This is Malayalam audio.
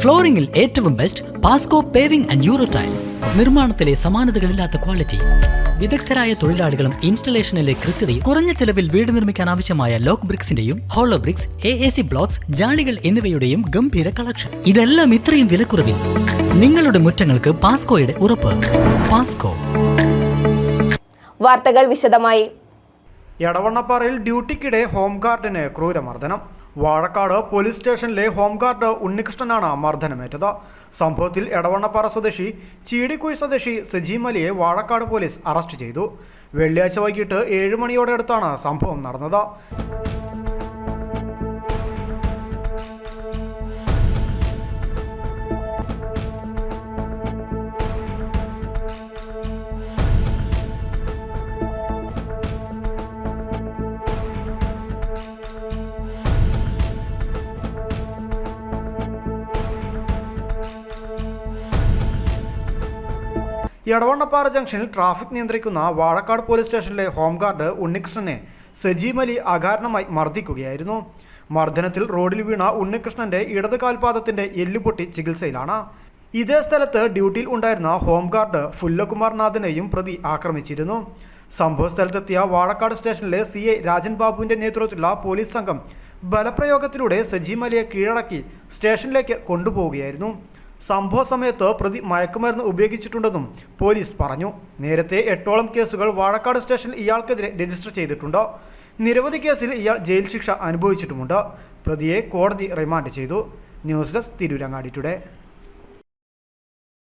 ഫ്ലോറിംഗിൽ ഏറ്റവും best Pasco paving and euro tiles നിർമ്മാണത്തിലെ സമാനതകളില്ലാത്ത ക്വാളിറ്റി വിദഗ്ധരായ തൊഴിലാളികളും ഇൻസ്റ്റലേഷനിലെ കൃത്യതയും കുറഞ്ഞ ചെലവിൽ വീട് നിർമ്മിക്കാൻ ആവശ്യമായ lock ബ്രിക്സിന്റെയും hollow bricks A A C blocks ജാളികൾ എന്നിവയുടെയും ഗംഭീര കളക്ഷൻ ഇതെല്ലാം ഇത്രയും വിലക്കുറവിൽ. നിങ്ങളുടെ മുറ്റങ്ങൾക്ക് പാസ്കോയുടെ ഉറപ്പ്. പാസ്കോ വാർത്തകൾ വിശദമായി. എടവണ്ണപ്പാറയിൽ ഡ്യൂട്ടിക്കിടെ ഹോംഗാർഡിന് ക്രൂരമർദ്ദനം. വാഴക്കാട് പോലീസ് സ്റ്റേഷനിലെ ഹോംഗാർഡ് ഉണ്ണികൃഷ്ണനാണ് മർദ്ദനമേറ്റത്. സംഭവത്തിൽ എടവണ്ണപ്പാറ സ്വദേശി ചീടിക്കുഴി സ്വദേശി സജീമലിയെ വാഴക്കാട് പോലീസ് അറസ്റ്റ് ചെയ്തു. വെള്ളിയാഴ്ച വൈകിട്ട് ഏഴ് മണിയോടെ അടുത്താണ് സംഭവം നടന്നത്. എടവണ്ണപ്പാറ ജംഗ്ഷനിൽ ട്രാഫിക് നിയന്ത്രിക്കുന്ന വാഴക്കാട് പോലീസ് സ്റ്റേഷനിലെ ഹോംഗാർഡ് ഉണ്ണികൃഷ്ണനെ സജീം അലി അകാരണമായി മർദ്ദിക്കുകയായിരുന്നു. മർദ്ദനത്തിൽ റോഡിൽ വീണ ഉണ്ണികൃഷ്ണന്റെ ഇടത് കാൽപാദത്തിന്റെ എല്ലുപൊട്ടി ചികിത്സയിലാണ്. ഇതേ സ്ഥലത്ത് ഡ്യൂട്ടിയിൽ ഉണ്ടായിരുന്ന ഹോംഗാർഡ് ഫുല്ലകുമാർനാഥിനെയും പ്രതി ആക്രമിച്ചിരുന്നു. സംഭവ സ്ഥലത്തെത്തിയ വാഴക്കാട് സ്റ്റേഷനിലെ സി ഐ രാജൻ ബാബുവിന്റെ നേതൃത്വത്തിലുള്ള പോലീസ് സംഘം ബലപ്രയോഗത്തിലൂടെ സജീം അലിയെ കീഴടക്കി സ്റ്റേഷനിലേക്ക് കൊണ്ടുപോവുകയായിരുന്നു. സംഭവ സമയത്ത് പ്രതി മയക്കുമരുന്ന് ഉപയോഗിച്ചിട്ടുണ്ടെന്നും പോലീസ് പറഞ്ഞു. നേരത്തെ എട്ടോളം കേസുകൾ വാഴക്കാട് സ്റ്റേഷനിൽ ഇയാൾക്കെതിരെ രജിസ്റ്റർ ചെയ്തിട്ടുണ്ട്. നിരവധി കേസിൽ ഇയാൾ ജയിൽ ശിക്ഷ അനുഭവിച്ചിട്ടുമുണ്ട്. പ്രതിയെ കോടതി റിമാൻഡ് ചെയ്തു. News desk Tirurangadi today.